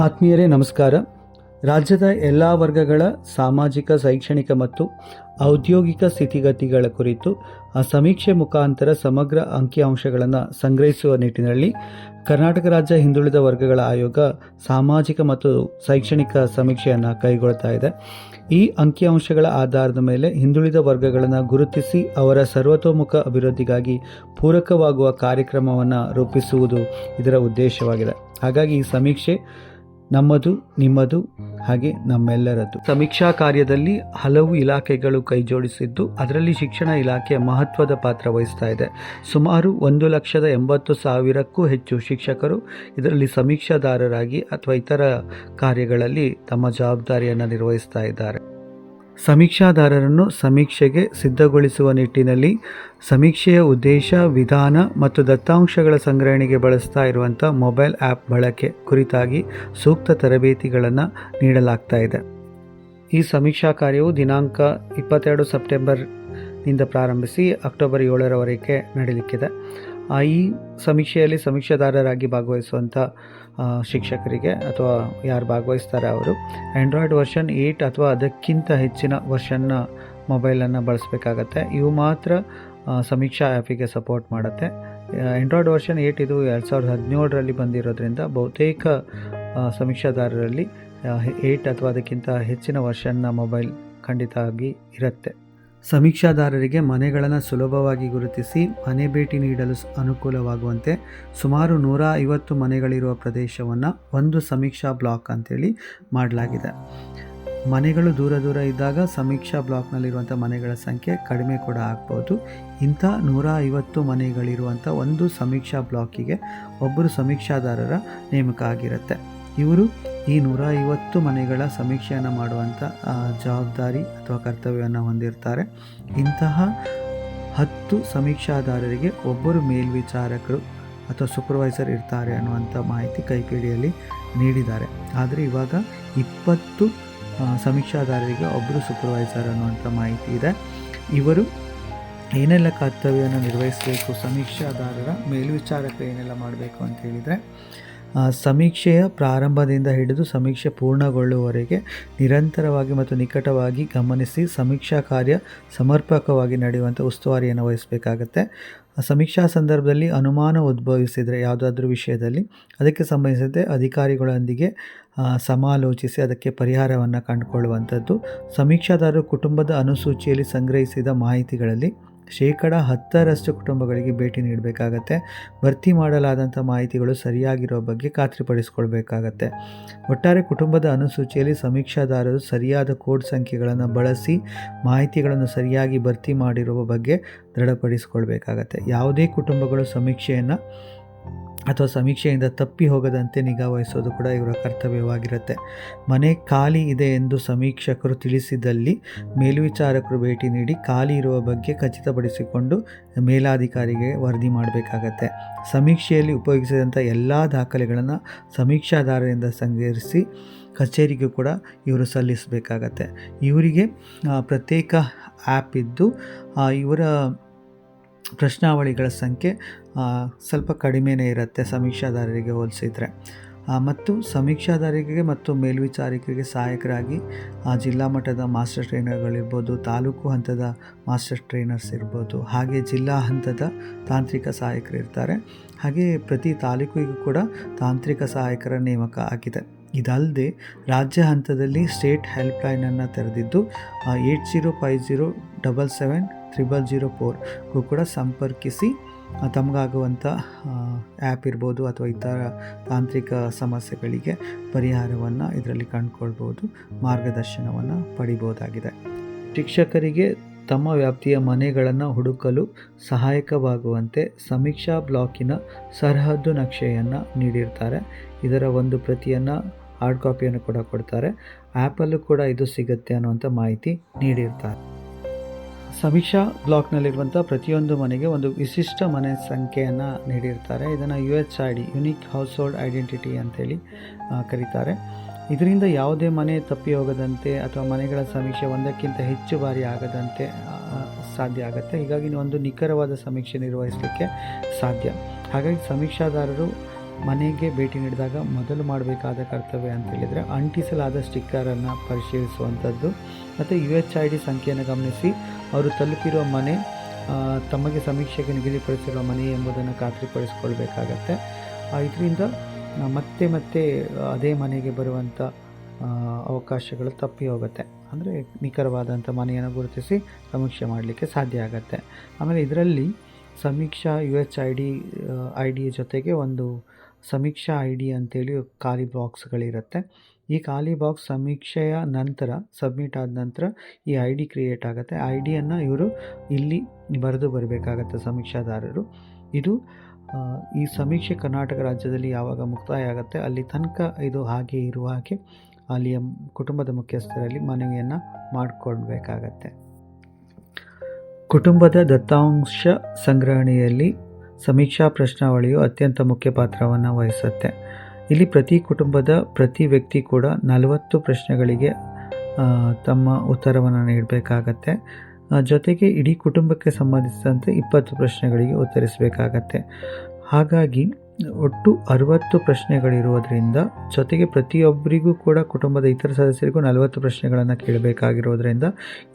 ಆತ್ಮೀಯರೇ, ನಮಸ್ಕಾರ. ರಾಜ್ಯದ ಎಲ್ಲ ವರ್ಗಗಳ ಸಾಮಾಜಿಕ, ಶೈಕ್ಷಣಿಕ ಮತ್ತು ಔದ್ಯೋಗಿಕ ಸ್ಥಿತಿಗತಿಗಳ ಕುರಿತು ಆ ಸಮೀಕ್ಷೆ ಮುಖಾಂತರ ಸಮಗ್ರ ಅಂಕಿಅಂಶಗಳನ್ನು ಸಂಗ್ರಹಿಸುವ ನಿಟ್ಟಿನಲ್ಲಿ ಕರ್ನಾಟಕ ರಾಜ್ಯ ಹಿಂದುಳಿದ ವರ್ಗಗಳ ಆಯೋಗ ಸಾಮಾಜಿಕ ಮತ್ತು ಶೈಕ್ಷಣಿಕ ಸಮೀಕ್ಷೆಯನ್ನು ಕೈಗೊಳ್ತಾ ಇದೆ. ಈ ಅಂಕಿಅಂಶಗಳ ಆಧಾರದ ಮೇಲೆ ಹಿಂದುಳಿದ ವರ್ಗಗಳನ್ನು ಗುರುತಿಸಿ ಅವರ ಸರ್ವತೋಮುಖ ಅಭಿವೃದ್ಧಿಗಾಗಿ ಪೂರಕವಾಗುವ ಕಾರ್ಯಕ್ರಮವನ್ನು ರೂಪಿಸುವುದು ಇದರ ಉದ್ದೇಶವಾಗಿದೆ. ಹಾಗಾಗಿ ಈ ಸಮೀಕ್ಷೆ ನಮ್ಮದು, ನಿಮ್ಮದು, ಹಾಗೆ ನಮ್ಮೆಲ್ಲರದ್ದು. ಸಮೀಕ್ಷಾ ಕಾರ್ಯದಲ್ಲಿ ಹಲವು ಇಲಾಖೆಗಳು ಕೈಜೋಡಿಸಿದ್ದು, ಅದರಲ್ಲಿ ಶಿಕ್ಷಣ ಇಲಾಖೆ ಮಹತ್ವದ ಪಾತ್ರ ವಹಿಸ್ತಾ ಇದೆ. ಸುಮಾರು ಒಂದು ಲಕ್ಷದ ಎಂಬತ್ತು ಸಾವಿರಕ್ಕೂ ಹೆಚ್ಚು ಶಿಕ್ಷಕರು ಇದರಲ್ಲಿ ಸಮೀಕ್ಷಾದಾರರಾಗಿ ಅಥವಾ ಇತರ ಕಾರ್ಯಗಳಲ್ಲಿ ತಮ್ಮ ಜವಾಬ್ದಾರಿಯನ್ನು ನಿರ್ವಹಿಸ್ತಾ ಇದ್ದಾರೆ. ಸಮೀಕ್ಷಾದಾರರನ್ನು ಸಮೀಕ್ಷೆಗೆ ಸಿದ್ಧಗೊಳಿಸುವ ನಿಟ್ಟಿನಲ್ಲಿ ಸಮೀಕ್ಷೆಯ ಉದ್ದೇಶ, ವಿಧಾನ ಮತ್ತು ದತ್ತಾಂಶಗಳ ಸಂಗ್ರಹಣೆಗೆ ಬಳಸ್ತಾ ಇರುವಂಥ ಮೊಬೈಲ್ ಆ್ಯಪ್ ಬಳಕೆ ಕುರಿತಾಗಿ ಸೂಕ್ತ ತರಬೇತಿಗಳನ್ನು ನೀಡಲಾಗ್ತಾ ಇದೆ. ಈ ಸಮೀಕ್ಷಾ ಕಾರ್ಯವು ದಿನಾಂಕ ಇಪ್ಪತ್ತೆರಡು ಸೆಪ್ಟೆಂಬರ್ನಿಂದ ಪ್ರಾರಂಭಿಸಿ ಅಕ್ಟೋಬರ್ ಏಳರವರೆಗೆ ನಡೀಲಿಕ್ಕಿದೆ. ಆ ಈ ಸಮೀಕ್ಷೆಯಲ್ಲಿ ಸಮೀಕ್ಷಾದಾರರಾಗಿ ಭಾಗವಹಿಸುವಂಥ ಶಿಕ್ಷಕರಿಗೆ ಅಥವಾ ಯಾರು ಭಾಗವಹಿಸ್ತಾರೆ ಅವರು. ಆ್ಯಂಡ್ರಾಯ್ಡ್ ವರ್ಷನ್ ಏಯ್ಟ್ ಅಥವಾ ಅದಕ್ಕಿಂತ ಹೆಚ್ಚಿನ ವರ್ಷನ್ನ ಮೊಬೈಲನ್ನು ಬಳಸಬೇಕಾಗತ್ತೆ. ಇವು ಮಾತ್ರ ಸಮೀಕ್ಷಾ ಆ್ಯಪಿಗೆ ಸಪೋರ್ಟ್ ಮಾಡುತ್ತೆ. ಆ್ಯಂಡ್ರಾಯ್ಡ್ ವರ್ಷನ್ ಏಯ್ಟ್ ಇದು ಎರಡು ಸಾವಿರದ ಹದಿನೇಳರಲ್ಲಿ ಬಂದಿರೋದ್ರಿಂದ ಬಹುತೇಕ ಸಮೀಕ್ಷಾದಾರರಲ್ಲಿ ಏಯ್ಟ್ ಅಥವಾ ಅದಕ್ಕಿಂತ ಹೆಚ್ಚಿನ ವರ್ಷನ್ನ ಮೊಬೈಲ್ ಖಂಡಿತ ಆಗಿ ಇರುತ್ತೆ. ಸಮೀಕ್ಷಾದಾರರಿಗೆ ಮನೆಗಳನ್ನು ಸುಲಭವಾಗಿ ಗುರುತಿಸಿ ಮನೆ ಭೇಟಿ ನೀಡಲು ಅನುಕೂಲವಾಗುವಂತೆ ಸುಮಾರು ನೂರ ಐವತ್ತು ಮನೆಗಳಿರುವ ಪ್ರದೇಶವನ್ನು ಒಂದು ಸಮೀಕ್ಷಾ ಬ್ಲಾಕ್ ಅಂತೇಳಿ ಮಾಡಲಾಗಿದೆ. ಮನೆಗಳು ದೂರ ದೂರ ಇದ್ದಾಗ ಸಮೀಕ್ಷಾ ಬ್ಲಾಕ್ನಲ್ಲಿರುವಂಥ ಮನೆಗಳ ಸಂಖ್ಯೆ ಕಡಿಮೆ ಕೂಡ ಆಗ್ಬೋದು. ಇಂಥ ನೂರ ಐವತ್ತು ಮನೆಗಳಿರುವಂಥ ಒಂದು ಸಮೀಕ್ಷಾ ಬ್ಲಾಕಿಗೆ ಒಬ್ಬರು ಸಮೀಕ್ಷಾದಾರರ ನೇಮಕ ಆಗಿರುತ್ತೆ. ಇವರು ಈ ನೂರ ಐವತ್ತು ಮನೆಗಳ ಸಮೀಕ್ಷೆಯನ್ನು ಮಾಡುವಂಥ ಜವಾಬ್ದಾರಿ ಅಥವಾ ಕರ್ತವ್ಯವನ್ನು ಹೊಂದಿರ್ತಾರೆ. ಇಂತಹ ಹತ್ತು ಸಮೀಕ್ಷಾದಾರರಿಗೆ ಒಬ್ಬರು ಮೇಲ್ವಿಚಾರಕರು ಅಥವಾ ಸೂಪರ್ವೈಸರ್ ಇರ್ತಾರೆ ಅನ್ನುವಂಥ ಮಾಹಿತಿ ಕೈಪಿಡಿಯಲ್ಲಿ ನೀಡಿದ್ದಾರೆ. ಆದರೆ ಇವಾಗ ಇಪ್ಪತ್ತು ಸಮೀಕ್ಷಾದಾರರಿಗೆ ಒಬ್ಬರು ಸೂಪರ್ವೈಸರ್ ಅನ್ನುವಂಥ ಮಾಹಿತಿ ಇದೆ. ಇವರು ಏನೆಲ್ಲ ಕರ್ತವ್ಯವನ್ನು ನಿರ್ವಹಿಸಬೇಕು, ಸಮೀಕ್ಷಾದಾರರ ಮೇಲ್ವಿಚಾರಕರು ಏನೆಲ್ಲ ಮಾಡಬೇಕು ಅಂತ ಹೇಳಿದರೆ ಸಮೀಕ್ಷೆಯ ಪ್ರಾರಂಭದಿಂದ ಹಿಡಿದು ಸಮೀಕ್ಷೆ ಪೂರ್ಣಗೊಳ್ಳುವವರೆಗೆ ನಿರಂತರವಾಗಿ ಮತ್ತು ನಿಕಟವಾಗಿ ಗಮನಿಸಿ ಸಮೀಕ್ಷಾ ಕಾರ್ಯ ಸಮರ್ಪಕವಾಗಿ ನಡೆಯುವಂಥ ಉಸ್ತುವಾರಿಯನ್ನು ವಹಿಸಬೇಕಾಗತ್ತೆ. ಸಮೀಕ್ಷಾ ಸಂದರ್ಭದಲ್ಲಿ ಅನುಮಾನ ಉದ್ಭವಿಸಿದರೆ ಯಾವುದಾದ್ರೂ ವಿಷಯದಲ್ಲಿ ಅದಕ್ಕೆ ಸಂಬಂಧಿಸಿದಂತೆ ಅಧಿಕಾರಿಗಳೊಂದಿಗೆ ಸಮಾಲೋಚಿಸಿ ಅದಕ್ಕೆ ಪರಿಹಾರವನ್ನು ಕಂಡುಕೊಳ್ಳುವಂಥದ್ದು. ಸಮೀಕ್ಷಾದಾರರು ಕುಟುಂಬದ ಅನುಸೂಚಿಯಲ್ಲಿ ಸಂಗ್ರಹಿಸಿದ ಮಾಹಿತಿಗಳಲ್ಲಿ ಶೇಕಡ ಹತ್ತರಷ್ಟು ಕುಟುಂಬಗಳಿಗೆ ಭೇಟಿ ನೀಡಬೇಕಾಗತ್ತೆ. ಭರ್ತಿ ಮಾಡಲಾದಂಥ ಮಾಹಿತಿಗಳು ಸರಿಯಾಗಿರೋ ಬಗ್ಗೆ ಖಾತ್ರಿಪಡಿಸಿಕೊಳ್ಬೇಕಾಗತ್ತೆ. ಒಟ್ಟಾರೆ ಕುಟುಂಬದ ಅನುಸೂಚಿಯಲ್ಲಿ ಸಮೀಕ್ಷಾದಾರರು ಸರಿಯಾದ ಕೋಡ್ ಸಂಖ್ಯೆಗಳನ್ನು ಬಳಸಿ ಮಾಹಿತಿಗಳನ್ನು ಸರಿಯಾಗಿ ಭರ್ತಿ ಮಾಡಿರುವ ಬಗ್ಗೆ ದೃಢಪಡಿಸಿಕೊಳ್ಬೇಕಾಗತ್ತೆ. ಯಾವುದೇ ಕುಟುಂಬಗಳು ಸಮೀಕ್ಷೆಯನ್ನು ಅಥವಾ ಸಮೀಕ್ಷೆಯಿಂದ ತಪ್ಪಿ ಹೋಗದಂತೆ ನಿಗಾ ವಹಿಸೋದು ಕೂಡ ಇವರ ಕರ್ತವ್ಯವಾಗಿರುತ್ತೆ. ಮನೆ ಖಾಲಿ ಇದೆ ಎಂದು ಸಮೀಕ್ಷಕರು ತಿಳಿಸಿದಲ್ಲಿ ಮೇಲ್ವಿಚಾರಕರು ಭೇಟಿ ನೀಡಿ ಖಾಲಿ ಇರುವ ಬಗ್ಗೆ ಖಚಿತಪಡಿಸಿಕೊಂಡು ಮೇಲಾಧಿಕಾರಿಗೆ ವರದಿ ಮಾಡಬೇಕಾಗತ್ತೆ. ಸಮೀಕ್ಷೆಯಲ್ಲಿ ಉಪಯೋಗಿಸಿದಂಥ ಎಲ್ಲ ದಾಖಲೆಗಳನ್ನು ಸಮೀಕ್ಷಾದಾರರಿಂದ ಸಂಗ್ರಹಿಸಿ ಕಚೇರಿಗೂ ಕೂಡ ಇವರು ಸಲ್ಲಿಸಬೇಕಾಗತ್ತೆ. ಇವರಿಗೆ ಪ್ರತ್ಯೇಕ ಆ್ಯಪ್ ಇದ್ದು ಇವರ ಪ್ರಶ್ನಾವಳಿಗಳ ಸಂಖ್ಯೆ ಸ್ವಲ್ಪ ಕಡಿಮೆಯೇ ಇರುತ್ತೆ ಸಮೀಕ್ಷಾದಾರರಿಗೆ ಹೋಲಿಸಿದರೆ. ಮತ್ತು ಸಮೀಕ್ಷಾದಾರರಿಗೆ ಮತ್ತು ಮೇಲ್ವಿಚಾರಕರಿಗೆ ಸಹಾಯಕರಾಗಿ ಆ, ಜಿಲ್ಲಾ ಮಟ್ಟದ ಮಾಸ್ಟರ್ ಟ್ರೈನರ್ಗಳಿರ್ಬೋದು ತಾಲೂಕು ಹಂತದ ಮಾಸ್ಟರ್ ಟ್ರೈನರ್ಸ್ ಇರ್ಬೋದು ಹಾಗೆ ಜಿಲ್ಲಾ ಹಂತದ ತಾಂತ್ರಿಕ ಸಹಾಯಕರು ಇರ್ತಾರೆ. ಹಾಗೆ ಪ್ರತಿ ತಾಲೂಕಿಗೂ ಕೂಡ ತಾಂತ್ರಿಕ ಸಹಾಯಕರ ನೇಮಕ ಆಗಿದೆ. ಇದಲ್ಲದೆ ರಾಜ್ಯ ಹಂತದಲ್ಲಿ ಸ್ಟೇಟ್ ಹೆಲ್ಪ್ಲೈನನ್ನು ತೆರೆದಿದ್ದು eight zero five zero double seven triple zero ಫೋರ್ಗೂ ಕೂಡ ಸಂಪರ್ಕಿಸಿ ತಮಗಾಗುವಂಥ ಆ್ಯಪ್ ಇರ್ಬೋದು ಅಥವಾ ಇತರ ತಾಂತ್ರಿಕ ಸಮಸ್ಯೆಗಳಿಗೆ ಪರಿಹಾರವನ್ನು ಇದರಲ್ಲಿ ಕಂಡುಕೊಳ್ಬೋದು, ಮಾರ್ಗದರ್ಶನವನ್ನು ಪಡಿಬೋದಾಗಿದೆ. ಶಿಕ್ಷಕರಿಗೆ ತಮ್ಮ ವ್ಯಾಪ್ತಿಯ ಮನೆಗಳನ್ನು ಹುಡುಕಲು ಸಹಾಯಕವಾಗುವಂತೆ ಸಮೀಕ್ಷಾ ಬ್ಲಾಕಿನ ಸರಹದ್ದು ನಕ್ಷೆಯನ್ನು ನೀಡಿರ್ತಾರೆ. ಇದರ ಒಂದು ಪ್ರತಿಯನ್ನು ಹಾರ್ಡ್ ಕಾಪಿಯನ್ನು ಕೂಡ ಕೊಡ್ತಾರೆ. ಆ್ಯಪಲ್ಲೂ ಕೂಡ ಇದು ಸಿಗುತ್ತೆ ಅನ್ನುವಂಥ ಮಾಹಿತಿ ನೀಡಿರ್ತಾರೆ. ಸಮೀಕ್ಷಾ ಬ್ಲಾಕ್ನಲ್ಲಿರುವಂಥ ಪ್ರತಿಯೊಂದು ಮನೆಗೆ ಒಂದು ವಿಶಿಷ್ಟ ಮನೆ ಸಂಖ್ಯೆಯನ್ನು ನೀಡಿರ್ತಾರೆ. ಇದನ್ನು U H I D, unique household identity ಅಂತೇಳಿ ಕರೀತಾರೆ. ಇದರಿಂದ ಯಾವುದೇ ಮನೆ ತಪ್ಪಿ ಹೋಗದಂತೆ ಅಥವಾ ಮನೆಗಳ ಸಮೀಕ್ಷೆ ಒಂದಕ್ಕಿಂತ ಹೆಚ್ಚು ಬಾರಿ ಆಗದಂತೆ ಸಾಧ್ಯ ಆಗುತ್ತೆ. ಹೀಗಾಗಿ ಒಂದು ನಿಖರವಾದ ಸಮೀಕ್ಷೆ ನಿರ್ವಹಿಸಲಿಕ್ಕೆ ಸಾಧ್ಯ. ಹಾಗಾಗಿ ಸಮೀಕ್ಷಾದಾರರು ಮನೆಗೆ ಭೇಟಿ ನೀಡಿದಾಗ ಮೊದಲು ಮಾಡಬೇಕಾದ ಕರ್ತವ್ಯ ಅಂತ ಹೇಳಿದರೆ ಅಂಟಿಸಲಾದ ಸ್ಟಿಕ್ಕರನ್ನು ಪರಿಶೀಲಿಸುವಂಥದ್ದು ಮತ್ತು ಯು ಎಚ್ ಐ ಡಿ ಸಂಖ್ಯೆಯನ್ನು ಗಮನಿಸಿ ಅವರು ತಲುಪಿರುವ ಮನೆ ತಮಗೆ ಸಮೀಕ್ಷೆಗೆ ನಿಗದಿಪಡಿಸಿರುವ ಮನೆ ಎಂಬುದನ್ನು ಖಾತ್ರಿಪಡಿಸಿಕೊಳ್ಬೇಕಾಗತ್ತೆ. ಇದರಿಂದ ಮತ್ತೆ ಮತ್ತೆ ಅದೇ ಮನೆಗೆ ಬರುವಂಥ ಅವಕಾಶಗಳು ತಪ್ಪಿ ಹೋಗುತ್ತೆ. ಅಂದರೆ ನಿಖರವಾದಂಥ ಮನೆಯನ್ನು ಗುರುತಿಸಿ ಸಮೀಕ್ಷೆ ಮಾಡಲಿಕ್ಕೆ ಸಾಧ್ಯ ಆಗುತ್ತೆ. ಆಮೇಲೆ ಇದರಲ್ಲಿ Samiksha U H I D I D ಜೊತೆಗೆ ಒಂದು ಸಮೀಕ್ಷಾ ಐ ಡಿ ಅಂತೇಳಿ ಖಾಲಿ ಬಾಕ್ಸ್ಗಳಿರುತ್ತೆ. ಈ ಖಾಲಿ ಬಾಕ್ಸ್ ಸಮೀಕ್ಷೆಯ ನಂತರ, ಸಬ್ಮಿಟ್ ಆದ ನಂತರ ಈ ಐ ಡಿ ಕ್ರಿಯೇಟ್ ಆಗುತ್ತೆ. ಐ ಡಿಯನ್ನು ಇವರು ಇಲ್ಲಿ ಬರೆದು ಬರಬೇಕಾಗತ್ತೆ ಸಮೀಕ್ಷಾದಾರರು. ಇದು ಈ ಸಮೀಕ್ಷೆ ಕರ್ನಾಟಕ ರಾಜ್ಯದಲ್ಲಿ ಯಾವಾಗ ಮುಕ್ತಾಯ ಆಗುತ್ತೆ, ಅಲ್ಲಿ ತನಕ ಇದು ಹಾಗೆ ಇರುವ ಹಾಗೆ ಅಲ್ಲಿಯ ಕುಟುಂಬದ ಮುಖ್ಯಸ್ಥರಲ್ಲಿ ಮನವಿಯನ್ನು ಮಾಡಿಕೊಳ್ಬೇಕಾಗತ್ತೆ. ಕುಟುಂಬದ ದತ್ತಾಂಶ ಸಂಗ್ರಹಣೆಯಲ್ಲಿ ಸಮೀಕ್ಷಾ ಪ್ರಶ್ನಾವಳಿಯು ಅತ್ಯಂತ ಮುಖ್ಯ ಪಾತ್ರವನ್ನು ವಹಿಸುತ್ತೆ. ಇಲ್ಲಿ ಪ್ರತಿ ಕುಟುಂಬದ ಪ್ರತಿ ವ್ಯಕ್ತಿ ಕೂಡ ನಲವತ್ತು ಪ್ರಶ್ನೆಗಳಿಗೆ ತಮ್ಮ ಉತ್ತರವನ್ನು ನೀಡಬೇಕಾಗತ್ತೆ. ಜೊತೆಗೆ ಇಡೀ ಕುಟುಂಬಕ್ಕೆ ಸಂಬಂಧಿಸಿದಂತೆ ಇಪ್ಪತ್ತು ಪ್ರಶ್ನೆಗಳಿಗೆ ಉತ್ತರಿಸಬೇಕಾಗತ್ತೆ. ಹಾಗಾಗಿ ಒಟ್ಟು ಅರವತ್ತು ಪ್ರಶ್ನೆಗಳಿರುವುದರಿಂದ ಜೊತೆಗೆ ಪ್ರತಿಯೊಬ್ಬರಿಗೂ ಕೂಡ ಕುಟುಂಬದ ಇತರ ಸದಸ್ಯರಿಗೂ ನಲವತ್ತು ಪ್ರಶ್ನೆಗಳನ್ನು ಕೇಳಬೇಕಾಗಿರೋದ್ರಿಂದ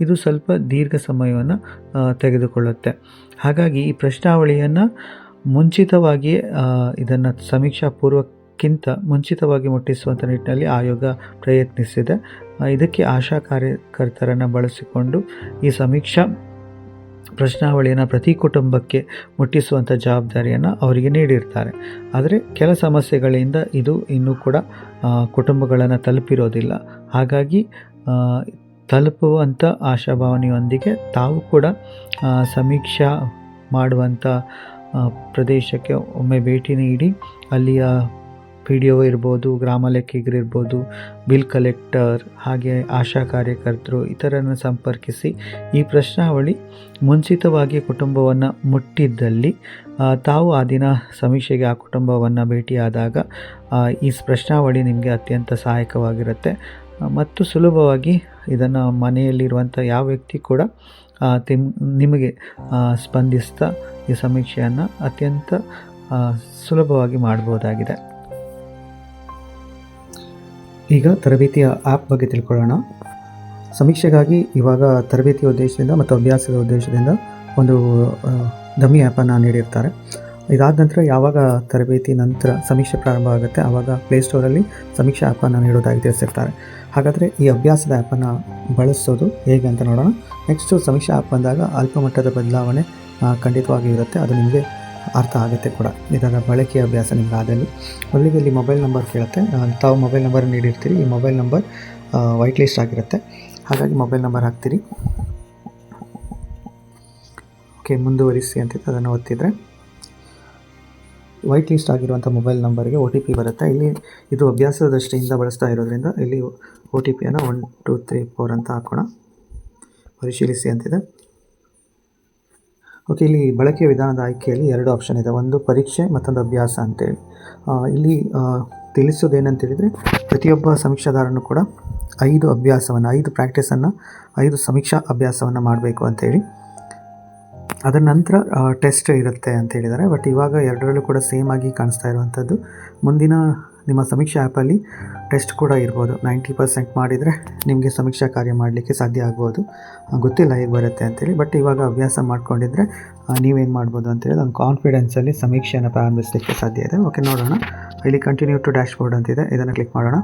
ಇದು ಸ್ವಲ್ಪ ದೀರ್ಘ ಸಮಯವನ್ನು ತೆಗೆದುಕೊಳ್ಳುತ್ತೆ. ಹಾಗಾಗಿ ಈ ಪ್ರಶ್ನಾವಳಿಯನ್ನು ಮುಂಚಿತವಾಗಿಯೇ ಇದನ್ನು ಸಮೀಕ್ಷಾ ಪೂರ್ವಕ್ಕಿಂತ ಮುಂಚಿತವಾಗಿ ಮುಟ್ಟಿಸುವಂಥ ನಿಟ್ಟಿನಲ್ಲಿ ಆಯೋಗ ಪ್ರಯತ್ನಿಸಿದೆ. ಇದಕ್ಕೆ ಆಶಾ ಕಾರ್ಯಕರ್ತರನ್ನು ಬಳಸಿಕೊಂಡು ಈ ಸಮೀಕ್ಷಾ ಪ್ರಶ್ನಾವಳಿಯನ್ನು ಪ್ರತಿ ಕುಟುಂಬಕ್ಕೆ ಮುಟ್ಟಿಸುವಂಥ ಜವಾಬ್ದಾರಿಯನ್ನು ಅವರಿಗೆ ನೀಡಿರ್ತಾರೆ. ಆದರೆ ಕೆಲ ಸಮಸ್ಯೆಗಳಿಂದ ಇದು ಇನ್ನೂ ಕೂಡ ಕುಟುಂಬಗಳನ್ನು ತಲುಪಿರೋದಿಲ್ಲ. ಹಾಗಾಗಿ ತಲುಪುವಂಥ ಆಶಾಭಾವನೆಯೊಂದಿಗೆ ತಾವು ಕೂಡ ಸಮೀಕ್ಷಾ ಮಾಡುವಂಥ ಪ್ರದೇಶಕ್ಕೆ ಒಮ್ಮೆ ಭೇಟಿ ನೀಡಿ, ಅಲ್ಲಿಯ ಪಿ ಡಿ ಒ ಇರ್ಬೋದು, ಗ್ರಾಮ ಲೆಕ್ಕಿಗರಿರ್ಬೋದು ಬಿಲ್ ಕಲೆಕ್ಟರ್ ಹಾಗೆ ಆಶಾ ಕಾರ್ಯಕರ್ತರು ಇತರನ್ನು ಸಂಪರ್ಕಿಸಿ ಈ ಪ್ರಶ್ನಾವಳಿ ಮುಂಚಿತವಾಗಿ ಕುಟುಂಬವನ್ನು ಮುಟ್ಟಿದ್ದಲ್ಲಿ ತಾವು ಆ ದಿನ ಸಮೀಕ್ಷೆಗೆ ಆ ಕುಟುಂಬವನ್ನು ಭೇಟಿಯಾದಾಗ ಈ ಪ್ರಶ್ನಾವಳಿ ನಿಮಗೆ ಅತ್ಯಂತ ಸಹಾಯಕವಾಗಿರುತ್ತೆ. ಮತ್ತು ಸುಲಭವಾಗಿ ಇದನ್ನು ಮನೆಯಲ್ಲಿರುವಂಥ ಯಾವ ವ್ಯಕ್ತಿ ಕೂಡ ತಿಮ್, ನಿಮಗೆ ಸ್ಪಂದಿಸ್ತಾ ಈ ಸಮೀಕ್ಷೆಯನ್ನು ಅತ್ಯಂತ ಸುಲಭವಾಗಿ ಮಾಡ್ಬೋದಾಗಿದೆ. ಈಗ ತರಬೇತಿಯ ಆ್ಯಪ್ ಬಗ್ಗೆ ತಿಳ್ಕೊಳ್ಳೋಣ. ಸಮೀಕ್ಷೆಗಾಗಿ ಇವಾಗ ತರಬೇತಿಯ ಉದ್ದೇಶದಿಂದ ಮತ್ತು ಅಭ್ಯಾಸದ ಉದ್ದೇಶದಿಂದ ಒಂದು ಡಮ್ಮಿ ಆ್ಯಪನ್ನು ನೀಡಿರ್ತಾರೆ. ಇದಾದ ನಂತರ ಯಾವಾಗ ತರಬೇತಿ ನಂತರ ಸಮೀಕ್ಷೆ ಪ್ರಾರಂಭ ಆಗುತ್ತೆ ಆವಾಗ ಪ್ಲೇಸ್ಟೋರಲ್ಲಿ ಸಮೀಕ್ಷೆ ಆ್ಯಪನ್ನು ನೀಡೋದಾಗಿ ತಿಳಿಸಿರ್ತಾರೆ. ಹಾಗಾದರೆ ಈ ಅಭ್ಯಾಸದ ಆ್ಯಪನ್ನು ಬಳಸೋದು ಹೇಗೆ ಅಂತ ನೋಡೋಣ. ನೆಕ್ಸ್ಟು ಸಮೀಕ್ಷೆ ಆ್ಯಪ್ ಬಂದಾಗ ಅಲ್ಪಮಟ್ಟದ ಬದಲಾವಣೆ ಖಂಡಿತವಾಗಿ ಇರುತ್ತೆ ಅದು ನಿಮಗೆ ಅರ್ಥ ಆಗುತ್ತೆ ಕೂಡ. ಇದರ ಬಳಕೆಯ ಅಭ್ಯಾಸ ನಿಮ್ಗೆ ಆದಲ್ಲಿ. ಇಲ್ಲಿ ಮೊಬೈಲ್ ನಂಬರ್ ಕೇಳುತ್ತೆ. ತಾವು ಮೊಬೈಲ್ ನಂಬರ್ ನೀಡಿರ್ತೀರಿ. ಈ ಮೊಬೈಲ್ ನಂಬರ್ ವೈಟ್ ಲಿಸ್ಟ್ ಆಗಿರುತ್ತೆ. ಹಾಗಾಗಿ ಮೊಬೈಲ್ ನಂಬರ್ ಹಾಕ್ತೀರಿ. ಓಕೆ ಮುಂದುವರಿಸಿ ಅಂತ ಅದನ್ನು ಒತ್ತಿದರೆ. ವೈಟ್ ಲಿಸ್ಟ್ ಆಗಿರುವಂಥ ಮೊಬೈಲ್ ನಂಬರ್ಗೆ ಒ ಟಿ ಪಿ ಬರುತ್ತೆ. ಇಲ್ಲಿ ಇದು ಅಭ್ಯಾಸದ ದೃಷ್ಟಿಯಿಂದ ಬಳಸ್ತಾ ಇರೋದ್ರಿಂದ ಇಲ್ಲಿ ಒ ಟಿ ಪಿಯನ್ನು ಒನ್ ಟು ತ್ರೀ ಫೋರ್ ಅಂತ ಹಾಕೋಣ. ಪರಿಶೀಲಿಸಿ ಅಂತಿದೆ. ಓಕೆ ಇಲ್ಲಿ ಬಳಕೆಯ ವಿಧಾನದ ಆಯ್ಕೆಯಲ್ಲಿ ಎರಡು ಆಪ್ಷನ್ ಇದೆ. ಒಂದು ಪರೀಕ್ಷೆ, ಮತ್ತೊಂದು ಅಭ್ಯಾಸ ಅಂತೇಳಿ. ಇಲ್ಲಿ ತಿಳಿಸೋದೇನಂತೇಳಿದರೆ ಪ್ರತಿಯೊಬ್ಬ ಸಮೀಕ್ಷಾದಾರನು ಕೂಡ ಐದು ಅಭ್ಯಾಸವನ್ನು, ಐದು ಪ್ರಾಕ್ಟೀಸನ್ನು ಐದು ಸಮೀಕ್ಷಾ ಅಭ್ಯಾಸವನ್ನು ಮಾಡಬೇಕು ಅಂತೇಳಿ. ಅದರ ನಂತರ ಟೆಸ್ಟ್ ಇರುತ್ತೆ ಅಂತ ಹೇಳಿದ್ದಾರೆ. ಬಟ್ ಇವಾಗ ಎರಡರಲ್ಲೂ ಕೂಡ ಸೇಮ್ ಆಗಿ ಕಾಣಿಸ್ತಾ ಇರುವಂಥದ್ದು ಮುಂದಿನ ನಿಮ್ಮ ಸಮೀಕ್ಷಾ ಆ್ಯಪಲ್ಲಿ ಟೆಸ್ಟ್ ಕೂಡ ಇರ್ಬೋದು. ನೈಂಟಿ ಪರ್ಸೆಂಟ್ ಮಾಡಿದರೆ ನಿಮಗೆ ಸಮೀಕ್ಷಾ ಕಾರ್ಯ ಮಾಡಲಿಕ್ಕೆ ಸಾಧ್ಯ ಆಗ್ಬೋದು. ಗೊತ್ತಿಲ್ಲ ಹೇಗೆ ಬರುತ್ತೆ ಅಂತೇಳಿ, ಬಟ್ ಇವಾಗ ಅಭ್ಯಾಸ ಮಾಡಿಕೊಂಡಿದ್ರೆ ನೀವೇನು ಮಾಡ್ಬೋದು ಅಂತೇಳಿ ಒಂದು ಕಾನ್ಫಿಡೆನ್ಸಲ್ಲಿ ಸಮೀಕ್ಷೆಯನ್ನು ಪ್ರಾರಂಭಿಸಲಿಕ್ಕೆ ಸಾಧ್ಯ ಇದೆ. ಓಕೆ, ನೋಡೋಣ. ಇಲ್ಲಿ ಕಂಟಿನ್ಯೂ ಟು ಡ್ಯಾಶ್ ಬೋರ್ಡ್ ಅಂತಿದೆ. ಇದನ್ನು ಕ್ಲಿಕ್ ಮಾಡೋಣ.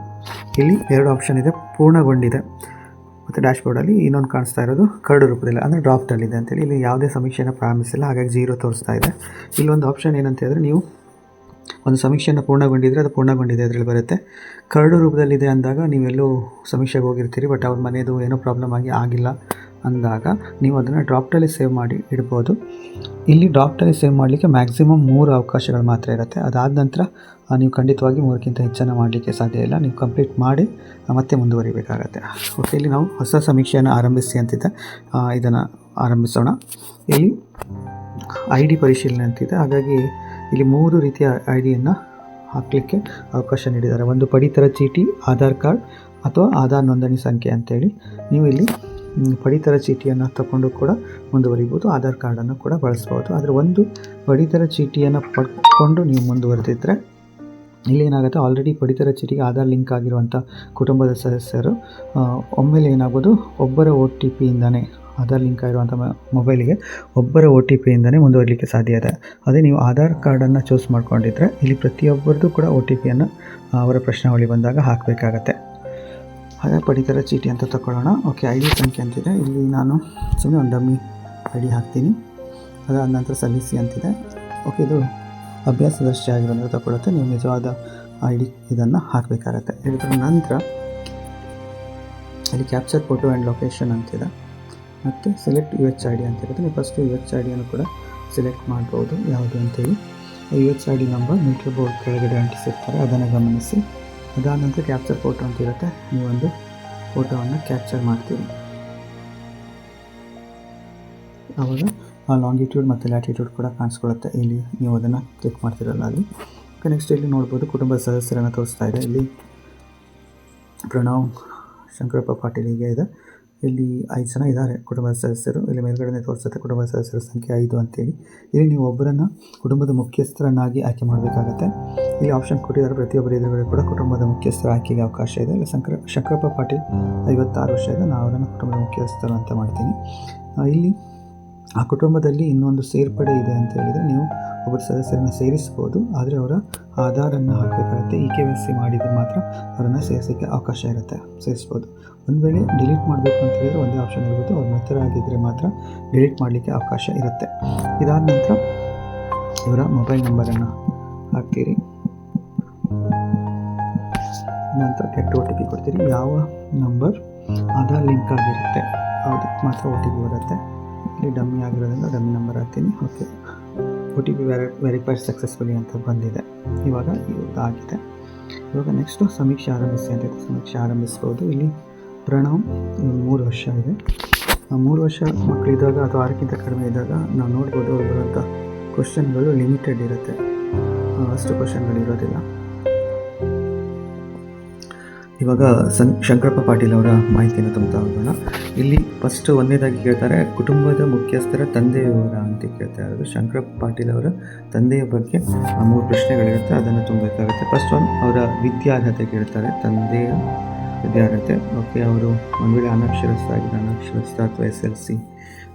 ಇಲ್ಲಿ ಎರಡು ಆಪ್ಷನ್ ಇದೆ, ಪೂರ್ಣಗೊಂಡಿದೆ. ಮತ್ತು ಡ್ಯಾಶ್ಬೋರ್ಡಲ್ಲಿ ಇನ್ನೊಂದು ಕಾಣಿಸ್ತಾ ಇರೋದು ಕರಡು ರೂಪದಲ್ಲಿ, ಅಂದರೆ ಡ್ರಾಫ್ಟಲ್ಲಿದೆ ಅಂತೇಳಿ. ಇಲ್ಲಿ ಯಾವುದೇ ಸಮೀಕ್ಷೆಯನ್ನು ಪ್ರಾರಂಭಿಸಿಲ್ಲ, ಹಾಗಾಗಿ ಜೀರೋ ತೋರಿಸ್ತಾ ಇದೆ. ಇಲ್ಲೊಂದು ಆಪ್ಷನ್ ಏನಂತ ಹೇಳಿದ್ರೆ, ನೀವು ಒಂದು ಸಮೀಕ್ಷೆಯನ್ನು ಪೂರ್ಣಗೊಂಡಿದ್ದರೆ ಅದು ಪೂರ್ಣಗೊಂಡಿದೆ ಅದರಲ್ಲಿ ಬರುತ್ತೆ. ಕರಡು ರೂಪದಲ್ಲಿದೆ ಅಂದಾಗ ನೀವೆಲ್ಲೂ ಸಮೀಕ್ಷೆಗೆ ಹೋಗಿರ್ತೀರಿ ಬಟ್ ಅವ್ರ ಮನೆಯದು ಏನೋ ಪ್ರಾಬ್ಲಮ್ ಆಗಿ ಆಗಿಲ್ಲ ಅಂದಾಗ ನೀವು ಅದನ್ನು ಡ್ರಾಪ್ಟಲ್ಲಿ ಸೇವ್ ಮಾಡಿ ಇಡ್ಬೋದು. ಇಲ್ಲಿ ಡ್ರಾಪ್ಟಲ್ಲಿ ಸೇವ್ ಮಾಡಲಿಕ್ಕೆ ಮ್ಯಾಕ್ಸಿಮಮ್ ಮೂರು ಅವಕಾಶಗಳು ಮಾತ್ರ ಇರುತ್ತೆ. ಅದಾದ ನಂತರ ನೀವು ಖಂಡಿತವಾಗಿ ಮೂರಕ್ಕಿಂತ ಹೆಚ್ಚನ್ನು ಮಾಡಲಿಕ್ಕೆ ಸಾಧ್ಯ ಇಲ್ಲ. ನೀವು ಕಂಪ್ಲೀಟ್ ಮಾಡಿ ಮತ್ತೆ ಮುಂದುವರಿಬೇಕಾಗತ್ತೆ. ಓಕೆ ಇಲ್ಲಿ ನಾವು ಹೊಸ ಸಮೀಕ್ಷೆಯನ್ನು ಆರಂಭಿಸಿ ಅಂತಿದ್ದೆ. ಇದನ್ನು ಆರಂಭಿಸೋಣ. ಇಲ್ಲಿ ಐ ಡಿ ಪರಿಶೀಲನೆ ಅಂತಿದೆ. ಹಾಗಾಗಿ ಇಲ್ಲಿ ಮೂರು ರೀತಿಯ ಐ ಡಿಯನ್ನು ಹಾಕಲಿಕ್ಕೆ ಅವಕಾಶ ನೀಡಿದ್ದಾರೆ. ಒಂದು ಪಡಿತರ ಚೀಟಿ, ಆಧಾರ್ ಕಾರ್ಡ್ ಅಥವಾ ಆಧಾರ್ ನೋಂದಣಿ ಸಂಖ್ಯೆ ಅಂತೇಳಿ. ನೀವು ಇಲ್ಲಿ ಪಡಿತರ ಚೀಟಿಯನ್ನು ತಗೊಂಡು ಕೂಡ ಮುಂದುವರಿಬೋದು, ಆಧಾರ್ ಕಾರ್ಡನ್ನು ಕೂಡ ಬಳಸ್ಬೋದು. ಆದರೆ ಒಂದು ಪಡಿತರ ಚೀಟಿಯನ್ನು ಪಡ್ಕೊಂಡು ನೀವು ಮುಂದುವರೆದಿದ್ದರೆ ಇಲ್ಲಿ ಏನಾಗುತ್ತೆ ಆಲ್ರೆಡಿ ಪಡಿತರ ಚೀಟಿಗೆ ಆಧಾರ್ ಲಿಂಕ್ ಆಗಿರುವಂಥ ಕುಟುಂಬದ ಸದಸ್ಯರು ಒಮ್ಮೆಲೆ ಏನಾಗ್ಬೋದು ಒಬ್ಬರ ಒ ಟಿ ಪಿಯಿಂದನೇ ಆಧಾರ್ ಲಿಂಕ್ ಆಗಿರುವಂಥ ಮೊಬೈಲಿಗೆ ಒಬ್ಬರ ಒ ಟಿ ಪಿಯಿಂದನೇ ಮುಂದುವರಿಲಿಕ್ಕೆ ಸಾಧ್ಯ ಇದೆ. ಅದೇ ನೀವು ಆಧಾರ್ ಕಾರ್ಡನ್ನು ಚೂಸ್ ಮಾಡ್ಕೊಂಡಿದ್ರೆ ಇಲ್ಲಿ ಪ್ರತಿಯೊಬ್ಬರದ್ದು ಕೂಡ ಒ ಟಿ ಪಿಯನ್ನು ಅವರ ಪ್ರಶ್ನಾವಳಿ ಬಂದಾಗ ಹಾಕಬೇಕಾಗತ್ತೆ. ಹಾಗೆ ಪಡಿತರ ಚೀಟಿ ಅಂತ ತಗೊಳ್ಳೋಣ ಓಕೆ ಐ ಡಿ ಸಂಖ್ಯೆ ಅಂತಿದೆ. ಇಲ್ಲಿ ನಾನು ಸುಮ್ಮನೆ ಒಂದು ಡಮ್ಮಿ ಐ ಡಿ ಹಾಕ್ತೀನಿ. ಅದಾದ ನಂತರ ಸಲ್ಲಿಸಿ ಅಂತಿದೆ. ಓಕೆ ಇದು ಅಭ್ಯಾಸದರ್ಶಿ ಬಂದರೆ ತಗೊಳುತ್ತೆ ನೀವು ನಿಜವಾದ ಐ ಡಿ ಇದನ್ನು ಹಾಕಬೇಕಾಗತ್ತೆ. ಇದರ ನಂತರ ಅಲ್ಲಿ ಕ್ಯಾಪ್ಚರ್ ಫೋಟೋ ಆ್ಯಂಡ್ ಲೊಕೇಶನ್ ಅಂತಿದೆ. ಮತ್ತು select U H I D ಅಂತ ಇರುತ್ತೆ ನೀವು ಫಸ್ಟು ಯು ಎಚ್ ಐ ಡಿಯನ್ನು ಕೂಡ ಸೆಲೆಕ್ಟ್ ಮಾಡ್ಬೋದು. ಯಾವುದು ಅಂತೇಳಿ. U H I D number meter board ಕೆಳಗಡೆ ಅಂಟಿಸಿರ್ತಾರೆ. ಅದನ್ನು ಗಮನಿಸಿ. ಅದಾದ ನಂತರ ಕ್ಯಾಪ್ಚರ್ ಫೋಟೋ ಅಂತ ಇರುತ್ತೆ ನೀವೊಂದು ಫೋಟೋವನ್ನು ಕ್ಯಾಪ್ಚರ್ ಮಾಡ್ತೀರಿ. ಆವಾಗ ಆ ಲಾಂಗಿಟ್ಯೂಡ್ ಮತ್ತು ಲ್ಯಾಟಿಟ್ಯೂಡ್ ಕೂಡ ಕಾಣಿಸ್ಕೊಳ್ಳುತ್ತೆ. ಇಲ್ಲಿ ನೀವು ಅದನ್ನು ಕ್ಲಿಕ್ ಮಾಡ್ತಿರಲ್ಲ ಅಲ್ಲಿ. ನೆಕ್ಸ್ಟ್ ಇಲ್ಲಿ ನೋಡ್ಬೋದು ಕುಟುಂಬದ ಸದಸ್ಯರನ್ನು ತೋರಿಸ್ತಾ ಇದೆ. ಇಲ್ಲಿ ಪ್ರಣವ್ ಶಂಕರಪ್ಪ ಪಾಟೀಲ್ ಹೀಗೆ ಇದೆ. ಇಲ್ಲಿ ಐದು ಜನ ಇದ್ದಾರೆ ಕುಟುಂಬದ ಸದಸ್ಯರು. ಇಲ್ಲಿ ಮೇಲ್ಗಡೆ ತೋರಿಸುತ್ತೆ ಕುಟುಂಬದ ಸದಸ್ಯರ ಸಂಖ್ಯೆ ಐದು ಅಂತೇಳಿ. ಇಲ್ಲಿ ನೀವು ಒಬ್ಬರನ್ನು ಕುಟುಂಬದ ಮುಖ್ಯಸ್ಥರನ್ನಾಗಿ ಆಯ್ಕೆ ಮಾಡಬೇಕಾಗತ್ತೆ. ಇಲ್ಲಿ ಆಪ್ಷನ್ ಕೊಟ್ಟಿದ್ದಾರೆ. ಪ್ರತಿಯೊಬ್ಬರ ಎದುರುಗಡೆ ಕೂಡ ಕುಟುಂಬದ ಮುಖ್ಯಸ್ಥರ ಆಯ್ಕೆಗೆ ಅವಕಾಶ ಇದೆ. ಇಲ್ಲಿ ಶಂಕರ, ಶಂಕರಪ್ಪ ಪಾಟೀಲ್ ಐವತ್ತಾರು ವರ್ಷ ಇದೆ. ನಾವು ಅವರನ್ನು ಕುಟುಂಬದ ಮುಖ್ಯಸ್ಥರು ಅಂತ ಮಾಡ್ತೀನಿ. ಇಲ್ಲಿ ಆ ಕುಟುಂಬದಲ್ಲಿ ಇನ್ನೊಂದು ಸೇರ್ಪಡೆ ಇದೆ ಅಂತ ಹೇಳಿದರೆ ನೀವು ಒಬ್ಬರು ಸದಸ್ಯರನ್ನು ಸೇರಿಸ್ಬೋದು, ಆದರೆ ಅವರ ಆಧಾರನ್ನು ಹಾಕಬೇಕಾಗುತ್ತೆ. ಈ ಕೆ ವೈ ಸಿ ಮಾಡಿದರೆ ಮಾತ್ರ ಅವರನ್ನು ಸೇರಿಸೋಕ್ಕೆ ಅವಕಾಶ ಇರುತ್ತೆ, ಸೇರಿಸ್ಬೋದು. ಒಂದು ವೇಳೆ ಡಿಲೀಟ್ ಮಾಡಬೇಕು ಅಂತ ಹೇಳಿದರೆ ಒಂದೇ ಆಪ್ಷನ್ ಇರ್ಬೋದು. ಅವ್ರ ಮಿತ್ರರಾಗಿದ್ದರೆ ಮಾತ್ರ ಡಿಲೀಟ್ ಮಾಡಲಿಕ್ಕೆ ಅವಕಾಶ ಇರುತ್ತೆ. ಇದಾದ ನಂತರ ಇವರ ಮೊಬೈಲ್ ನಂಬರನ್ನು ಹಾಕ್ತೀರಿ. ನಂತರ ಕೆಟ್ಟ ಒ ಟಿ ಪಿ ಕೊಡ್ತೀರಿ. ಯಾವ ನಂಬರ್? ಆಧಾರ್ ಲಿಂಕ್ ಆಗಿರುತ್ತೆ. ಅದಕ್ಕೆ ಮಾತ್ರ ಒ ಟಿ ಪಿ ಬರುತ್ತೆ. ಇಲ್ಲಿ ಡಮ್ಮಿ ಆಗಿರೋದ್ರಿಂದ ಡಮ್ಮಿ ನಂಬರ್ ಹಾಕ್ತೀನಿ. Okay O T P very verify successfully ಅಂತ ಬಂದಿದೆ. ಇವಾಗ ಇದಾಗಿದೆ ಇವಾಗ ನೆಕ್ಸ್ಟು ಸಮೀಕ್ಷೆ ಆರಂಭಿಸಿ ಅಂತ ಇದೆ ಸಮೀಕ್ಷೆ ಆರಂಭಿಸ್ಬೋದು. ಇಲ್ಲಿ ಪ್ರಣವ್ ಮೂರು ವರ್ಷ ಇದೆ. ಮೂರು ವರ್ಷ ಮಕ್ಕಳಿದ್ದಾಗ ಅಥವಾ ಆರಕ್ಕಿಂತ ಕಡಿಮೆ ಇದ್ದಾಗ ನಾವು ನೋಡ್ಬೋದು ಅವ್ರು ಬರೋಂಥ ಕ್ವಶನ್ಗಳು ಲಿಮಿಟೆಡ್ ಇರುತ್ತೆ. ಅಷ್ಟು ಕ್ವಶನ್ಗಳು ಇರೋದಿಲ್ಲ ಇವಾಗ ಸಂ, ಶಂಕರಪ್ಪ ಪಾಟೀಲ್ ಅವರ ಮಾಹಿತಿಯನ್ನು ತುಂಬ್ತಾ ಹೋಗೋಣ. ಇಲ್ಲಿ ಫಸ್ಟ್ ಒಂದನೇದಾಗಿ ಕೇಳ್ತಾರೆ, ಕುಟುಂಬದ ಮುಖ್ಯಸ್ಥರ ತಂದೆಯವರ ಅಂತ ಕೇಳ್ತಾ ಇರೋದು ಶಂಕರಪ್ಪ ಪಾಟೀಲ್ ಅವರ ತಂದೆಯ ಬಗ್ಗೆ. ಮೂರು ಪ್ರಶ್ನೆಗಳಿರುತ್ತೆ, ಅದನ್ನು ತುಂಬಬೇಕಾಗುತ್ತೆ. ಫಸ್ಟ್ ಒನ್ ಅವರ ವಿದ್ಯಾರ್ಹತೆ ಕೇಳ್ತಾರೆ, ತಂದೆಯ ವಿದ್ಯಾರ್ಹತೆ. ಓಕೆ, ಅವರು ಒಂದು ವೇಳೆ ಅನಕ್ಷರಸ್ಥ ಆಗಿದ್ರೆ ಅನಕ್ಷರಸ್ಥ ಅಥವಾ ಎಸ್ ಎಲ್ ಸಿ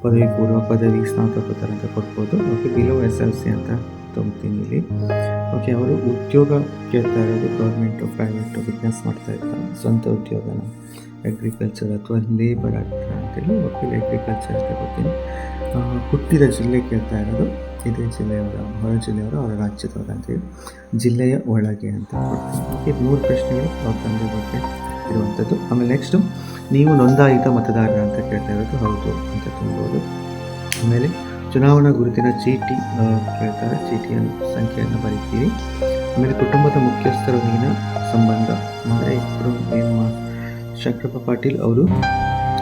ಪದವಿ ಪೂರ್ವ ಪದವಿ ಸ್ನಾತಕೋತ್ತರ ಅಂತ ಕೊಡ್ಬೋದು. Okay below S L C ಅಂತ ತುಂಬ್ತೀನಿ ಇಲ್ಲಿ ಓಕೆ ಅವರು ಉದ್ಯೋಗ ಕೇಳ್ತಾ ಇರೋದು ಗೌರ್ಮೆಂಟು ಪ್ರೈವೇಟು ಬಿಸ್ನೆಸ್ ಮಾಡ್ತಾ ಇರ್ತಾರೆ ಸ್ವಂತ ಉದ್ಯೋಗನ ಅಗ್ರಿಕಲ್ಚರ್ ಅಥವಾ ಲೇಬರ್ ಆಗ್ತಾರೆ ಅಂತೇಳಿ ಓಕೆ ಅಗ್ರಿಕಲ್ಚರ್ ಅಂತ ಗೊತ್ತೀನಿ ಹುಟ್ಟಿದ ಜಿಲ್ಲೆ ಕೇಳ್ತಾ ಇರೋದು, ಇದೇ ಜಿಲ್ಲೆಯವರ, ಹೊರ ಜಿಲ್ಲೆಯವರು ಅವರ ರಾಜ್ಯದವರು ಅಂತೇಳಿ, ಜಿಲ್ಲೆಯ ಒಳಗೆ ಅಂತ ಓಕೆ ಮೂರು ಪ್ರಶ್ನೆಗಳು ಅವ್ರ ತಂದೆ ಬಗ್ಗೆ ಇರುವಂಥದ್ದು. ಆಮೇಲೆ ನೆಕ್ಸ್ಟು ನೀವು ನೋಂದಾಯಿತ ಮತದಾರರ ಅಂತ ಕೇಳ್ತಾ ಇರೋದು, ಹೌದು ಅಂತ ತುಂಬೋದು ಆಮೇಲೆ ಚುನಾವಣಾ ಗುರುತಿನ ಚೀಟಿ ಕೇಳ್ತಾರೆ. ಚೀಟಿಯ ಸಂಖ್ಯೆಯನ್ನು ಬರೀತೀರಿ. ಆಮೇಲೆ ಕುಟುಂಬದ ಮುಖ್ಯಸ್ಥರೊಂದಿಗಿನ ಸಂಬಂಧ. ಅಂದರೆ ಇಬ್ಬರು ಏನು ಶಂಕರಪ್ಪ ಪಾಟೀಲ್ ಅವರು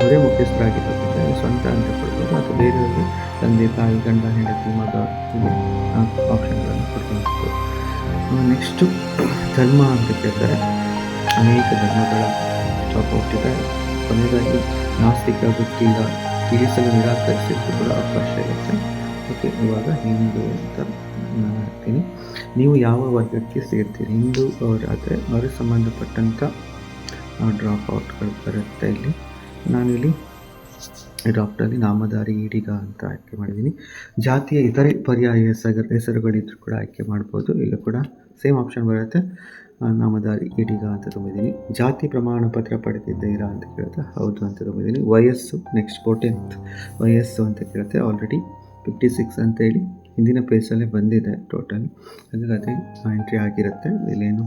ಅವರೇ ಮುಖ್ಯಸ್ಥರಾಗಿರೋದ್ರಿಂದ ಅಲ್ಲಿ ಸ್ವಂತ ಅಂತ ಕೊಡ್ಬೋದು. ಅಥವಾ ಬೇರೆಯವರು ತಂದೆ, ತಾಯಿ, ಗಂಡ, ಹೆಂಡತಿ, ಮಗ ಹೀಗೆ ಆಪ್ಷನ್ಗಳನ್ನು ಕೊಡ್ಬೋದು ನೆಕ್ಸ್ಟು ಧರ್ಮ ಅಂತ ಕೇಳ್ತಾರೆ. ಅನೇಕ ಧರ್ಮಗಳ ಇದೆ ಕೊನೆಯದಾಗಿ ನಾಸ್ತಿಕ ಗೊತ್ತಿಲ್ಲ ತಿಳಿಸಲು ನಿರಾಕರಿಸಿದ್ದು ಕೂಡ ಅವಕಾಶ ಇರುತ್ತೆ. ಓಕೆ, ಇವಾಗ ಹಿಂದೂ ಅಂತ ನಾನು ಹಾಕ್ತೀನಿ ನೀವು ಯಾವ ವರ್ಗಕ್ಕೆ ಸೇರ್ತೀರಿ? ಹಿಂದೂ ಅವರಾದರೆ ಅವ್ರಿಗೆ ಸಂಬಂಧಪಟ್ಟಂಥ ಡ್ರಾಪ್ ಔಟ್ಗಳು ಬರುತ್ತೆ ಇಲ್ಲಿ. ನಾನಿಲ್ಲಿ ಡ್ರಾಪ್ಟಲ್ಲಿ ನಾಮಧಾರಿ ಈಡಿಗ ಅಂತ ಆಯ್ಕೆ ಮಾಡಿದ್ದೀನಿ. ಜಾತಿಯ ಇತರೆ ಪರ್ಯಾಯ ಹೆಸರು, ಹೆಸರುಗಳಿದ್ರು ಕೂಡ ಆಯ್ಕೆ ಮಾಡ್ಬೋದು. ಇಲ್ಲೂ ಕೂಡ ಸೇಮ್ ಆಪ್ಷನ್ ಬರುತ್ತೆ. ನಾಮಧಾರಿ ಈಡಿಗ ಅಂತ ತುಂಬಿದ್ದೀನಿ. ಜಾತಿ ಪ್ರಮಾಣ ಪತ್ರ ಪಡೆದಿದ್ದೀರಾ ಅಂತ ಕೇಳುತ್ತೆ ಹೌದು ಅಂತ ತುಂಬಿದ್ದೀನಿ. ವಯಸ್ಸು ನೆಕ್ಸ್ಟ್ ಫೋರ್ಟೀನ್ತ್ ವಯಸ್ಸು ಅಂತ ಕೇಳುತ್ತೆ ಆಲ್ರೆಡಿ ಫಿಫ್ಟಿ ಸಿಕ್ಸ್ ಅಂತೇಳಿ ಹಿಂದಿನ ಪೇಜಲ್ಲೇ ಬಂದಿದೆ ಟೋಟಲ್ ಹಾಗಾಗಿ ಅದೇ ಎಂಟ್ರಿ ಆಗಿರುತ್ತೆ. ಇಲ್ಲೇನು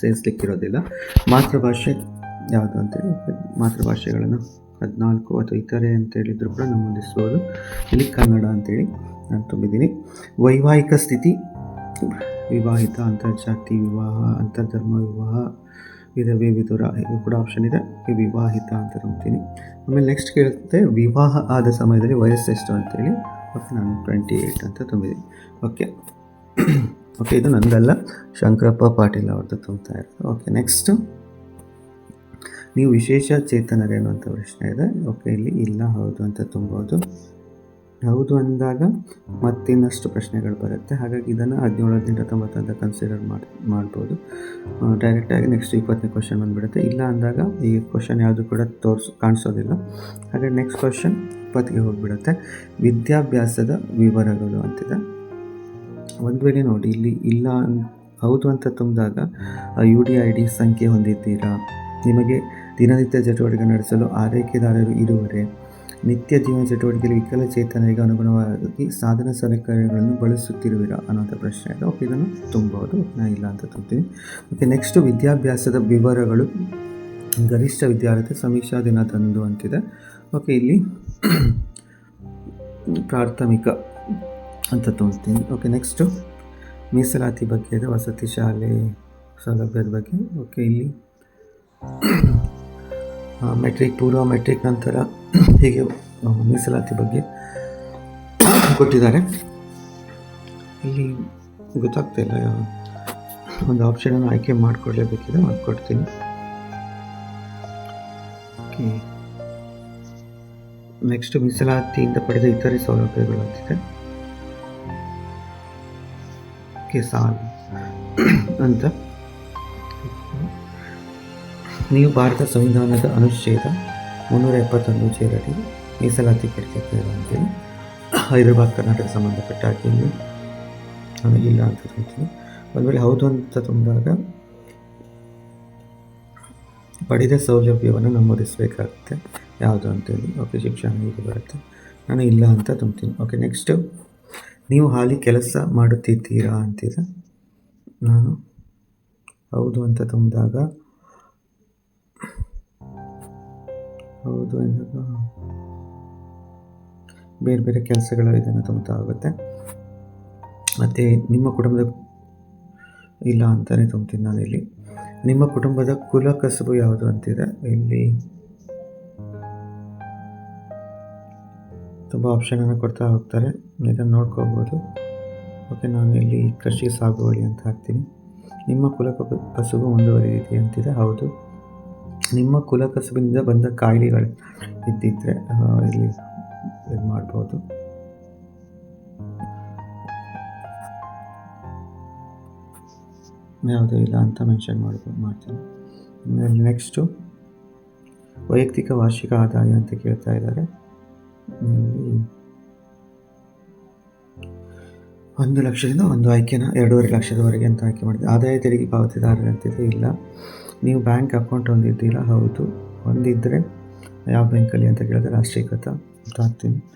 ಸೇರಿಸ್ಲಿಕ್ಕಿರೋದಿಲ್ಲ. ಮಾತೃಭಾಷೆ ಯಾವುದು ಅಂತೇಳಿ ಮಾತೃಭಾಷೆಗಳನ್ನು ಹದಿನಾಲ್ಕು ಅಥವಾ ಇತರೆ ಅಂತೇಳಿದ್ರು ಕೂಡ ನಮೂದಿಸ್ಬೋದು ಇಲ್ಲಿ ಕನ್ನಡ ಅಂತೇಳಿ ನಾನು ತುಂಬಿದ್ದೀನಿ. ವೈವಾಹಿಕ ಸ್ಥಿತಿ. ವಿವಾಹಿತ, ಅಂತರ್ಜಾತಿ ವಿವಾಹ, ಅಂತರ್ಧರ್ಮ ವಿವಾಹ, ವಿಧವೇ, ವಿಧುರ ಇದು ಕೂಡ ಆಪ್ಷನ್ ಇದೆ. ವಿವಾಹಿತ ಅಂತ ನಂಬ್ತೀನಿ. ಆಮೇಲೆ ನೆಕ್ಸ್ಟ್ ಕೇಳುತ್ತೆ, ವಿವಾಹ ಆದ ಸಮಯದಲ್ಲಿ ವಯಸ್ಸು ಎಷ್ಟು ಅಂತೇಳಿ. ಓಕೆ, ನಾನು ಟ್ವೆಂಟಿ ಏಯ್ಟ್ ಅಂತ ತುಂಬಿದ್ದೀನಿ. ಓಕೆ. ಓಕೆ, ಇದು ನಂದಲ್ಲ. ಶಂಕರಪ್ಪ ಪಾಟೀಲ್ ಅವ್ರದ್ದು ತುಂಬ್ತಾ ಇರೋದು. ಓಕೆ ನೆಕ್ಸ್ಟು ನೀವು ವಿಶೇಷ ಚೇತನರೇನು ಅಂತ ಪ್ರಶ್ನೆ ಇದೆ. ಓಕೆ, ಇಲ್ಲಿ ಇಲ್ಲ, ಹೌದು ಅಂತ ತುಂಬೋದು. ಹೌದು ಅಂದಾಗ ಮತ್ತಿನ್ನಷ್ಟು ಪ್ರಶ್ನೆಗಳು ಬರುತ್ತೆ. ಹಾಗಾಗಿ ಇದನ್ನು ಹದಿನೇಳು ಅಂತ ಕನ್ಸಿಡರ್ ಮಾಡಿ, ಮಾಡ್ಬೋದು. ಡೈರೆಕ್ಟಾಗಿ ನೆಕ್ಸ್ಟ್ ಇಪ್ಪತ್ತನೇ ಕ್ವಶನ್ ಬಂದುಬಿಡುತ್ತೆ. ಇಲ್ಲ ಅಂದಾಗ ಈ ಕ್ವಶನ್ ಯಾವುದು ಕೂಡ ತೋರಿಸ್, ಕಾಣಿಸೋದಿಲ್ಲ. ಹಾಗೆ ನೆಕ್ಸ್ಟ್ ಕ್ವಶನ್ ಇಪ್ಪತ್ತಿಗೆ ಹೋಗಿಬಿಡುತ್ತೆ. ವಿದ್ಯಾಭ್ಯಾಸದ ವಿವರಗಳು ಅಂತಿದೆ. ಒಂದು ವೇಳೆ ನೋಡಿ, ಇಲ್ಲಿ ಇಲ್ಲ ಹೌದು ಅಂತ ತುಂಬಿದಾಗ ಯು ಡಿ ಐ ಡಿ ಸಂಖ್ಯೆ ಹೊಂದಿದ್ದೀರಾ? ನಿಮಗೆ ದಿನನಿತ್ಯ ಚಟುವಟಿಕೆ ನಡೆಸಲು ಆರೈಕೆದಾರರು ಇರುವರೆ? ನಿತ್ಯ ಜೀವನ ಚಟುವಟಿಕೆಯಲ್ಲಿ ವಿಕಲಚೇತನರಿಗೆ ಅನುಗುಣವಾಗಿ ಸಾಧನ ಸಲಕರಣೆಗಳನ್ನು ಬಳಸುತ್ತಿರುವಿರಾ ಅನ್ನೋಂಥ ಪ್ರಶ್ನೆ ಇದೆ. ಓಕೆ ಇದನ್ನು ತುಂಬೋದು ನಾನು ಇಲ್ಲ ಅಂತ ತುಂಬ್ತೀನಿ ಓಕೆ ನೆಕ್ಸ್ಟು ವಿದ್ಯಾಭ್ಯಾಸದ ವಿವರಗಳು. ಗರಿಷ್ಠ ವಿದ್ಯಾರ್ಥಿ ಸಮೀಕ್ಷಾ ದಿನದಂದು ಅಂತಿದೆ. ಓಕೆ ಇಲ್ಲಿ ಪ್ರಾಥಮಿಕ ಅಂತ ತುಂಬ್ತೀನಿ ಓಕೆ ನೆಕ್ಸ್ಟು ಮೀಸಲಾತಿ ಬಗ್ಗೆ ಇದೆ. ವಸತಿ ಶಾಲೆ ಸೌಲಭ್ಯದ ಬಗ್ಗೆ. ಓಕೆ ಇಲ್ಲಿ ಮೆಟ್ರಿಕ್ ಪೂರ್ವ ಮೆಟ್ರಿಕ್ ನಂತರ ಹೀಗೆ ಮೀಸಲಾತಿ ಬಗ್ಗೆ ಕೊಟ್ಟಿದ್ದಾರೆ. ಇಲ್ಲಿ ಗೊತ್ತಾಗ್ತಾ ಇಲ್ಲ ಯಾವ- ಒಂದು ಆಪ್ಷನನ್ನು ಆಯ್ಕೆ ಮಾಡಿಕೊಡ್ಲೇಬೇಕಿದೆ ಮಾಡಿಕೊಡ್ತೀನಿ. ಓಕೆ. ನೆಕ್ಸ್ಟ್ ಮೀಸಲಾತಿಯಿಂದ ಪಡೆದ ಇತರೆ ಸೌಲಭ್ಯಗಳು ಅಂತಿದೆ. ಓಕೆ ಅಂತ. ನೀವು ಭಾರತ ಸಂವಿಧಾನದ ಅನುಚ್ಛೇದ ಮುನ್ನೂರ ಎಪ್ಪತ್ತೊಂದು ಚೇರಡಿ ಮೀಸಲಾತಿ ಪಡೆದಿದ್ದೀರಾ ಅಂತೇಳಿ ಹೈದರಾಬಾದ್ ಕರ್ನಾಟಕ ಸಂಬಂಧಪಟ್ಟ ಹಾಗೆ ಇಲ್ಲಿ ನಾನು ಇಲ್ಲ ಅಂತ ತುಂಬ್ತೀನಿ ಒಂದು ವೇಳೆ ಹೌದು ಅಂತ ತುಂಬಿದಾಗ ಪಡೆದ ಸೌಲಭ್ಯವನ್ನು ನಮೂದಿಸಬೇಕಾಗುತ್ತೆ. ಯಾವುದು ಅಂತೇಳಿ ಓಕೆ ಶಿಕ್ಷಣ ಹೀಗೆ ಬರುತ್ತೆ. ನಾನು ಇಲ್ಲ ಅಂತ ತುಂಬ್ತೀನಿ. Okay, next. ನೀವು ಹಾಲಿ ಕೆಲಸ ಮಾಡುತ್ತಿದ್ದೀರಾ ಅಂತೀರ? ನಾನು ಹೌದು ಅಂತ ತುಂಬಿದಾಗ ಹೌದು ಎಂದಾಗ ಬೇರೆ ಬೇರೆ ಕೆಲಸಗಳು ಇದನ್ನು ತುಂಬ್ತಾ ಆಗುತ್ತೆ ಮತ್ತು ನಿಮ್ಮ ಕುಟುಂಬದ ಇಲ್ಲ ಅಂತಲೇ ತುಂಬ್ತೀನಿ ನಾನು ಇಲ್ಲಿ. ನಿಮ್ಮ ಕುಟುಂಬದ ಕುಲ ಕಸುಬು ಯಾವುದು ಅಂತಿದೆ? ಇಲ್ಲಿ ತುಂಬ ಆಪ್ಷನನ್ನು ಕೊಡ್ತಾ ಹೋಗ್ತಾರೆ. ಇದನ್ನು ನೋಡ್ಕೋಬೋದು. ಓಕೆ, ನಾನು ಇಲ್ಲಿ ಕೃಷಿ ಸಾಗುವಳಿ ಅಂತ ಹಾಕ್ತೀನಿ. ನಿಮ್ಮ ಕುಲ ಕಸುಬು ಮುಂದುವರಿದಿದೆ ಅಂತಿದೆ? ಹೌದು. ನಿಮ್ಮ ಕುಲಕಸಬಿನಿಂದ ಬಂದ ಕಾಯಿಲೆಗಳು ಇದ್ದಿದ್ದರೆ ಇಲ್ಲಿ ಇದು ಮಾಡ್ಬೋದು. ಯಾವುದೂ ಇಲ್ಲ ಅಂತ ಮೆನ್ಷನ್ ಮಾಡ್ಬೋದು ಮಾಡ್ತೀನಿ. ನೆಕ್ಸ್ಟು ವೈಯಕ್ತಿಕ ವಾರ್ಷಿಕ ಆದಾಯ ಅಂತ ಕೇಳ್ತಾ ಇದ್ದಾರೆ. ಒಂದು ಲಕ್ಷದಿಂದ ಒಂದು ಆಯ್ಕೆನ ಎರಡೂವರೆ ಲಕ್ಷದವರೆಗೆ ಅಂತ ಆಯ್ಕೆ ಮಾಡಿದೆ. ಆದಾಯ ತೆರಿಗೆ ಪಾವತಿದಾರರಂತಿದೆ ಇಲ್ಲ. ನೀವು ಬ್ಯಾಂಕ್ ಅಕೌಂಟ್ ಹೊಂದಿದ್ದೀರಾ? ಹೌದು. ಹೊಂದಿದ್ದರೆ ಯಾವ ಬ್ಯಾಂಕಲ್ಲಿ ಅಂತ ಕೇಳಿದ್ರೆ ರಾಷ್ಟ್ರೀಕೃತ ಅಂತ ಹಾಕ್ತೀನಿ.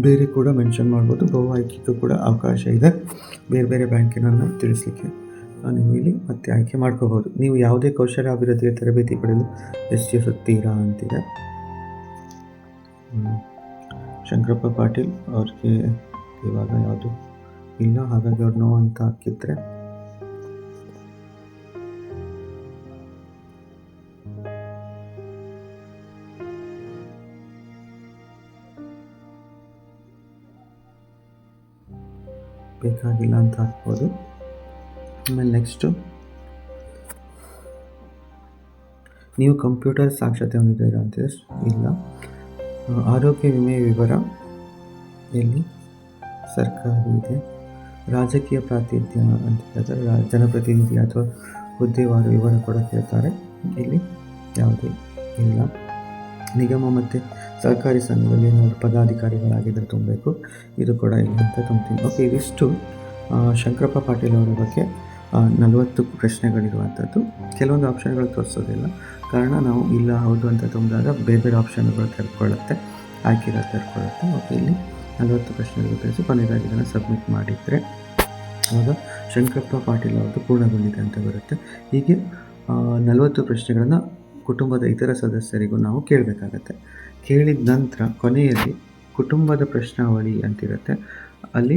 ಬೇರೆ ಕೂಡ ಮೆನ್ಷನ್ ಮಾಡ್ಬೋದು. ಬಹು ಆಯ್ಕೆಗೂ ಕೂಡ ಅವಕಾಶ ಇದೆ. ಬೇರೆ ಬೇರೆ ಬ್ಯಾಂಕಿನನ್ನು ತಿಳಿಸಲಿಕ್ಕೆ ನೀವು ಇಲ್ಲಿ ಮತ್ತೆ ಆಯ್ಕೆ ಮಾಡ್ಕೋಬೋದು. ನೀವು ಯಾವುದೇ ಕೌಶಲ್ಯ ಅಭಿವೃದ್ಧಿಗೆ ತರಬೇತಿ ಪಡೆಯಲು ಯೋಚಿಸುತ್ತೀರಾ ಅಂತಿದೆ. ಶಂಕರಪ್ಪ ಪಾಟೀಲ್ ಅವ್ರಿಗೆ ಇವಾಗ ಯಾವುದು ಇಲ್ಲ. ಹಾಗಾಗಿ ಅವ್ರು ನೋವು ಅಂತ ಹಾಕಿದ್ರೆ ಬೇಕಾಗಿಲ್ಲ ಅಂತ ಹಾಕ್ಬೋದು. ಆಮೇಲೆ ನೆಕ್ಸ್ಟು ನೀವು ಕಂಪ್ಯೂಟರ್ ಸಾಕ್ಷರತೆ ಹೊಂದಿದ್ದೀರಾ ಅಂತ ಇಲ್ಲ. ಆರೋಗ್ಯ ವಿಮೆ ವಿವರ ಎಲ್ಲಿ? ಸರ್ಕಾರಿ ಇದೆ. ರಾಜಕೀಯ ಪ್ರಾತಿನಿಧ್ಯ ಅಂತ ಜನಪ್ರತಿನಿಧಿ ಅಥವಾ ಹುದ್ದೆವಾರು ವಿವರ ಕೂಡ ಕೇಳ್ತಾರೆ. ಇಲ್ಲಿ ಯಾವುದೇ ಇಲ್ಲ. ನಿಗಮ ಮತ್ತು ಸಹಕಾರಿ ಸಂಘದಲ್ಲಿ ಏನಾದರೂ ಪದಾಧಿಕಾರಿಗಳಾಗಿದ್ದರೆ ತುಂಬಬೇಕು. ಇದು ಕೂಡ ಇಲ್ಲ ಅಂತ ತುಂಬ್ತೀನಿ ಓಕೆ ಇದಿಷ್ಟು ಶಂಕರಪ್ಪ ಪಾಟೀಲ್ ಅವರ ಬಗ್ಗೆ ನಲವತ್ತು ಪ್ರಶ್ನೆಗಳಿರುವಂಥದ್ದು ಕೆಲವೊಂದು ಆಪ್ಷನ್ಗಳು ತೋರಿಸೋದಿಲ್ಲ. ಕಾರಣ ನಾವು ಇಲ್ಲ, ಹೌದು ಅಂತ ತುಂಬಿದಾಗ ಬೇರೆ ಬೇರೆ ಆಪ್ಷನ್ಗಳು ತೆರ್ಕೊಳ್ಳುತ್ತೆ. ಆಯ್ಕೆಗಳು ತೆರ್ಕೊಳ್ಳುತ್ತೆ. ಓಕೆ ಇಲ್ಲಿ ನಲವತ್ತು ಪ್ರಶ್ನೆಗಳು ತಿಳಿಸಿ ಕೊನೆಯದಾಗಿ ಇದನ್ನು ಸಬ್ಮಿಟ್ ಮಾಡಿದರೆ ಆವಾಗ ಶಂಕರಪ್ಪ ಪಾಟೀಲ್ ಅವ್ರದ್ದು ಪೂರ್ಣಗೊಂಡಿದೆ ಅಂತ ಬರುತ್ತೆ. ಹೀಗೆ ನಲವತ್ತು ಪ್ರಶ್ನೆಗಳನ್ನು ಕುಟುಂಬದ ಇತರ ಸದಸ್ಯರಿಗೂ ನಾವು ಕೇಳಬೇಕಾಗತ್ತೆ. ಕೇಳಿದ ನಂತರ ಕೊನೆಯಲ್ಲಿ ಕುಟುಂಬದ ಪ್ರಶ್ನಾವಳಿ ಅಂತಿರುತ್ತೆ. ಅಲ್ಲಿ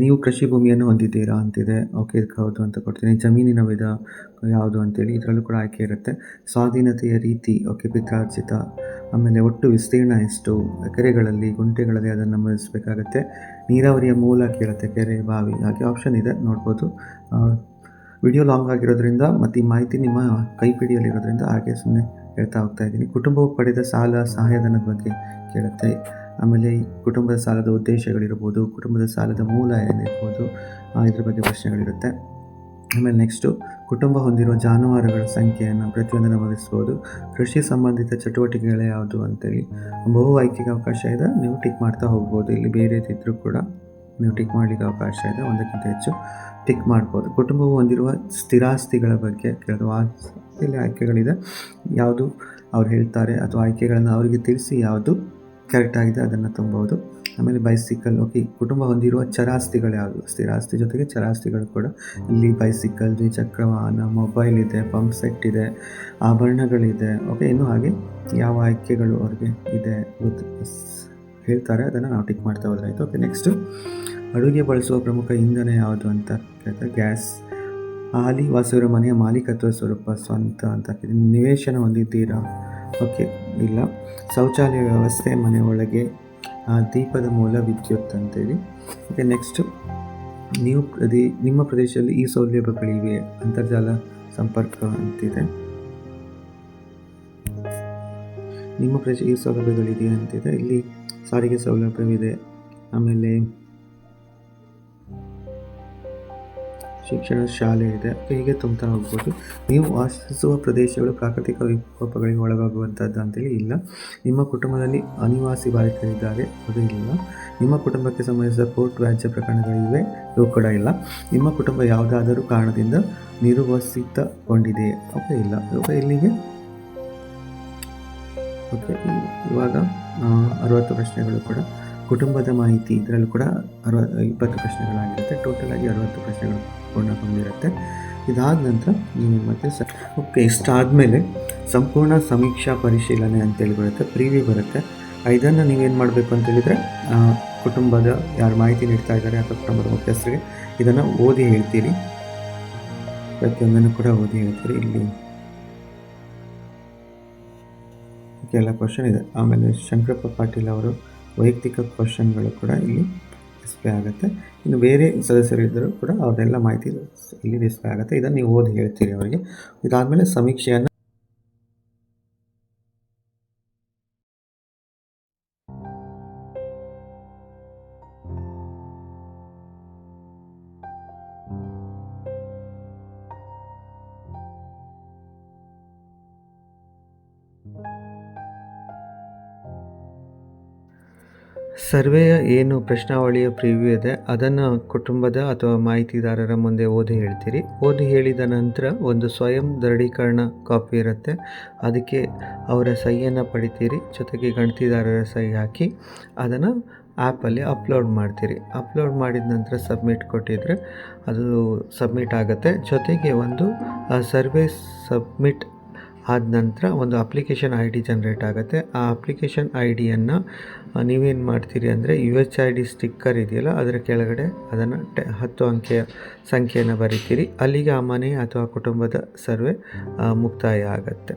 ನೀವು ಕೃಷಿ ಭೂಮಿಯನ್ನು ಹೊಂದಿದ್ದೀರಾ ಅಂತಿದೆ. ಓಕೆ, ಇದಕ್ಕೆ ಹೌದು ಅಂತ ಕೊಡ್ತೀನಿ. ಜಮೀನಿನ ವಿಧ ಯಾವುದು ಅಂತೇಳಿ ಇದರಲ್ಲೂ ಕೂಡ ಆಯ್ಕೆ ಇರುತ್ತೆ. ಸ್ವಾಧೀನತೆಯ ರೀತಿ, ಓಕೆ, ಪಿತ್ರಾರ್ಜಿತ, ಆಮೇಲೆ ಒಟ್ಟು ವಿಸ್ತೀರ್ಣ ಎಷ್ಟು, ಕೆರೆಗಳಲ್ಲಿ, ಗುಂಟೆಗಳಲ್ಲಿ ಅದನ್ನು ನಮೂದಿಸಬೇಕಾಗತ್ತೆ. ನೀರಾವರಿಯ ಮೂಲ ಕೇಳುತ್ತೆ, ಕೆರೆ, ಬಾವಿ, ಹಾಗೆ ಆಪ್ಷನ್ ಇದೆ, ನೋಡ್ಬೋದು. ವಿಡಿಯೋ ಲಾಂಗ್ ಆಗಿರೋದ್ರಿಂದ ಮತ್ತು ಈ ಮಾಹಿತಿ ನಿಮ್ಮ ಕೈಪಿಡಿಯಲ್ಲಿರೋದ್ರಿಂದ ಹಾಗೆ ಸುಮ್ಮನೆ ಹೇಳ್ತಾ ಹೋಗ್ತಾ ಇದ್ದೀನಿ. ಕುಟುಂಬವು ಪಡೆದ ಸಾಲ, ಸಹಾಯಧನದ ಬಗ್ಗೆ ಕೇಳುತ್ತೆ. ಆಮೇಲೆ ಕುಟುಂಬದ ಸಾಲದ ಉದ್ದೇಶಗಳಿರ್ಬೋದು, ಕುಟುಂಬದ ಸಾಲದ ಮೂಲ ಏನಿರ್ಬೋದು ಇದ್ರ ಬಗ್ಗೆ ಪ್ರಶ್ನೆಗಳಿರುತ್ತೆ. ಆಮೇಲೆ ನೆಕ್ಸ್ಟು ಕುಟುಂಬ ಹೊಂದಿರುವ ಜಾನುವಾರುಗಳ ಸಂಖ್ಯೆಯನ್ನು ಪ್ರತಿಯೊಂದು ನಮೂದಿಸ್ಬೋದು ಕೃಷಿ ಸಂಬಂಧಿತ ಚಟುವಟಿಕೆಗಳು ಯಾವುದು ಅಂತೇಳಿ ಬಹು ಆಯ್ಕೆಗೆ ಅವಕಾಶ ಇದೆ. ನೀವು ಟಿಕ್ ಮಾಡ್ತಾ ಹೋಗ್ಬೋದು. ಇಲ್ಲಿ ಬೇರೆದಿದ್ದರೂ ಕೂಡ ನೀವು ಟಿಕ್ ಮಾಡಲಿಕ್ಕೆ ಅವಕಾಶ ಇದೆ. ಒಂದಕ್ಕಿಂತ ಹೆಚ್ಚು. ಟಿಕ್ ಮಾಡ್ಬೋದು. ಕುಟುಂಬವು ಹೊಂದಿರುವ ಸ್ಥಿರಾಸ್ತಿಗಳ ಬಗ್ಗೆ ಕೆಲವು ಆ- ಇಲ್ಲಿ ಆಯ್ಕೆಗಳಿದೆ. ಯಾವುದು ಅವ್ರು ಹೇಳ್ತಾರೆ ಅಥವಾ ಆಯ್ಕೆಗಳನ್ನು ಅವರಿಗೆ ತಿಳಿಸಿ ಯಾವುದು ಕರೆಕ್ಟ್ ಆಗಿದೆ ಅದನ್ನು ತುಂಬೋದು ಆಮೇಲೆ ಬೈಸಿಕಲ್ ಓಕೆ ಕುಟುಂಬ ಹೊಂದಿರುವ ಚರಾಸ್ತಿಗಳು ಯಾವುದು? ಸ್ಥಿರಾಸ್ತಿ ಜೊತೆಗೆ ಚರಾಸ್ತಿಗಳು ಕೂಡ. ಇಲ್ಲಿ ಬೈಸಿಕಲ್ ದ್ವಿಚಕ್ರ ವಾಹನ ಮೊಬೈಲ್ ಇದೆ ಪಂಪ್ ಸೆಟ್ ಇದೆ, ಆಭರಣಗಳಿದೆ. ಓಕೆ ಇನ್ನು ಹಾಗೆ ಯಾವ ಆಯ್ಕೆಗಳು ಅವ್ರಿಗೆ ಇದೆ ಗೊತ್ತು ಹೇಳ್ತಾರೆ. ಅದನ್ನು ನಾವು ಟಿಕ್ ಮಾಡ್ತಾ ಹೋದ್ರಾಯ್ತು ಓಕೆ ನೆಕ್ಸ್ಟು ಅಡುಗೆ ಬಳಸುವ ಪ್ರಮುಖ ಇಂಧನ ಯಾವುದು ಅಂತ ಕೇಳ್ತಾರೆ ಗ್ಯಾಸ್. ಹಾಲಿ ವಾಸಿರೋ ಮನೆಯ ಮಾಲೀಕತ್ವ ಸ್ವರೂಪ ಸ್ವಂತ ಅಂತ ನಿವೇಶನ ಹೊಂದಿದ್ದೀರಾ? ಓಕೆ, ಇಲ್ಲ. ಶೌಚಾಲಯ ವ್ಯವಸ್ಥೆ ಮನೆ ಒಳಗೆ ದೀಪದ ಮೂಲ ವಿದ್ಯುತ್ ಅಂತೇಳಿ. ಓಕೆ ನೆಕ್ಸ್ಟು ನೀವು ಪ್ರದೇ, ನಿಮ್ಮ ಪ್ರದೇಶದಲ್ಲಿ ಈ ಸೌಲಭ್ಯಗಳಿವೆ, ಅಂತರ್ಜಾಲ ಸಂಪರ್ಕ ಅಂತಿದೆ. ನಿಮ್ಮ ಪ್ರದೇಶ, ಈ ಸೌಲಭ್ಯಗಳಿದೆಯಾ ಅಂತಿದೆ. ಇಲ್ಲಿ ಸಾರಿಗೆ ಸೌಲಭ್ಯವಿದೆ. ಆಮೇಲೆ ಶಿಕ್ಷಣ ಶಾಲೆ ಇದೆ. ಹೀಗೆ ತುಂಬ್ತಾ ಹೋಗ್ಬೋದು. ನೀವು ವಾಸಿಸುವ ಪ್ರದೇಶಗಳು ಪ್ರಾಕೃತಿಕ ವಿಕೋಪಗಳಿಗೆ ಒಳಗಾಗುವಂಥದ್ದು ಅಂತೇಳಿ ಇಲ್ಲ. ನಿಮ್ಮ ಕುಟುಂಬದಲ್ಲಿ ಅನಿವಾಸಿ ಬಾಲಕರಿದ್ದಾರೆ. ಅದು ಇಲ್ಲ. ನಿಮ್ಮ ಕುಟುಂಬಕ್ಕೆ ಸಂಬಂಧಿಸಿದ ಕೋರ್ಟ್ ವ್ಯಾಜ್ಯ ಪ್ರಕರಣಗಳಿವೆ. ಇವು ಕೂಡ ಇಲ್ಲ. ನಿಮ್ಮ ಕುಟುಂಬ ಯಾವುದಾದರೂ ಕಾರಣದಿಂದ ನಿರ್ವಸಿತಗೊಂಡಿದೆ. ಓಕೆ, ಇಲ್ಲ. ಓಕೆ, ಇಲ್ಲಿಗೆ? ಓಕೆ, ಇವಾಗ ಅರವತ್ತು ಪ್ರಶ್ನೆಗಳು ಕೂಡ. ಕುಟುಂಬದ ಮಾಹಿತಿ ಇದರಲ್ಲೂ ಕೂಡ ಅರವ, ಇಪ್ಪತ್ತು ಪ್ರಶ್ನೆಗಳಾಗಿರುತ್ತೆ. ಟೋಟಲ್ ಆಗಿ ಅರವತ್ತು ಪ್ರಶ್ನೆಗಳು ಪೂರ್ಣಗೊಂಡಿರುತ್ತೆ. ಇದಾದ ನಂತರ ನೀವು ಮತ್ತೆ ಸ, ಓಕೆ, ಇಷ್ಟಾದಮೇಲೆ ಸಂಪೂರ್ಣ ಸಮೀಕ್ಷಾ ಪರಿಶೀಲನೆ ಅಂತೇಳಿ ಬರುತ್ತೆ ಪ್ರಿವ್ಯೂ ಬರುತ್ತೆ. ಇದನ್ನು ನೀವೇನು ಮಾಡಬೇಕು ಅಂತ ಹೇಳಿದರೆ ಕುಟುಂಬದ ಯಾರು ಮಾಹಿತಿ ನೀಡ್ತಾ ಇದ್ದಾರೆ ಅಥವಾ ಕುಟುಂಬದ ಮುಖ್ಯಸ್ಥರಿಗೆ ಇದನ್ನು ಓದಿ ಹೇಳ್ತೀರಿ. ಪ್ರತಿಯೊಂದನ್ನು ಕೂಡ ಓದಿ ಹೇಳ್ತೀರಿ. ಇಲ್ಲಿ ಎಲ್ಲ ಕ್ವಶನ್ ಇದೆ. ಆಮೇಲೆ ಶಂಕರಪ್ಪ ಪಾಟೀಲ್ ಅವರು ವೈಯಕ್ತಿಕ ಕ್ವಶನ್ಗಳು ಕೂಡ ಇಲ್ಲಿ ಡಿಸ್ಪ್ಲೇ ಆಗುತ್ತೆ. ಇನ್ನು ಬೇರೆ ಸದಸ್ಯರಿದ್ದರೂ ಕೂಡ ಅವರೆಲ್ಲ ಮಾಹಿತಿ ಇಲ್ಲಿ ಡಿಸ್ಪ್ಲೇ ಆಗುತ್ತೆ. ಇದನ್ನು ನೀವು ಓದಿ ಹೇಳ್ತೀರಿ ಅವರಿಗೆ. ಇದಾದಮೇಲೆ ಸಮೀಕ್ಷೆಯನ್ನು ಸರ್ವೆಯ ಏನು ಪ್ರಶ್ನಾವಳಿಯ ಪ್ರಿವ್ಯೂ ಇದೆ, ಅದನ್ನು ಕುಟುಂಬದ ಅಥವಾ ಮಾಹಿತಿದಾರರ ಮುಂದೆ ಓದಿ ಹೇಳ್ತೀರಿ. ಓದಿ ಹೇಳಿದ ನಂತರ ಒಂದು ಸ್ವಯಂ ದೃಢೀಕರಣ ಕಾಪಿ ಇರುತ್ತೆ. ಅದಕ್ಕೆ ಅವರ ಸಹಿಯನ್ನು ಪಡಿತೀರಿ. ಜೊತೆಗೆ ಗಣತಿದಾರರ ಸಹಿ ಹಾಕಿ ಅದನ್ನು ಆ್ಯಪಲ್ಲಿ ಅಪ್ಲೋಡ್ ಮಾಡ್ತೀರಿ. ಅಪ್ಲೋಡ್ ಮಾಡಿದ ನಂತರ ಸಬ್ಮಿಟ್ ಕೊಟ್ಟಿದ್ರೆ ಅದು ಸಬ್ಮಿಟ್ ಆಗುತ್ತೆ. ಜೊತೆಗೆ ಒಂದು ಸರ್ವೆ ಸಬ್ಮಿಟ್ ಆದ ನಂತರ ಒಂದು ಅಪ್ಲಿಕೇಶನ್ ಐ ಡಿ ಜನ್ರೇಟ್ ಆಗುತ್ತೆ. ಆ ಅಪ್ಲಿಕೇಶನ್ ಐ ಡಿಯನ್ನು ನೀವೇನು ಮಾಡ್ತೀರಿ ಅಂದರೆ U H I D sticker ಇದೆಯಲ್ಲ, ಅದರ ಕೆಳಗಡೆ ಅದನ್ನು ಟೆ, ಹತ್ತು ಅಂಕೆಯ ಸಂಖ್ಯೆಯನ್ನು ಬರಿತೀರಿ. ಅಲ್ಲಿಗೆ ಆ ಮನೆ ಅಥವಾ ಕುಟುಂಬದ ಸರ್ವೆ ಮುಕ್ತಾಯ ಆಗುತ್ತೆ.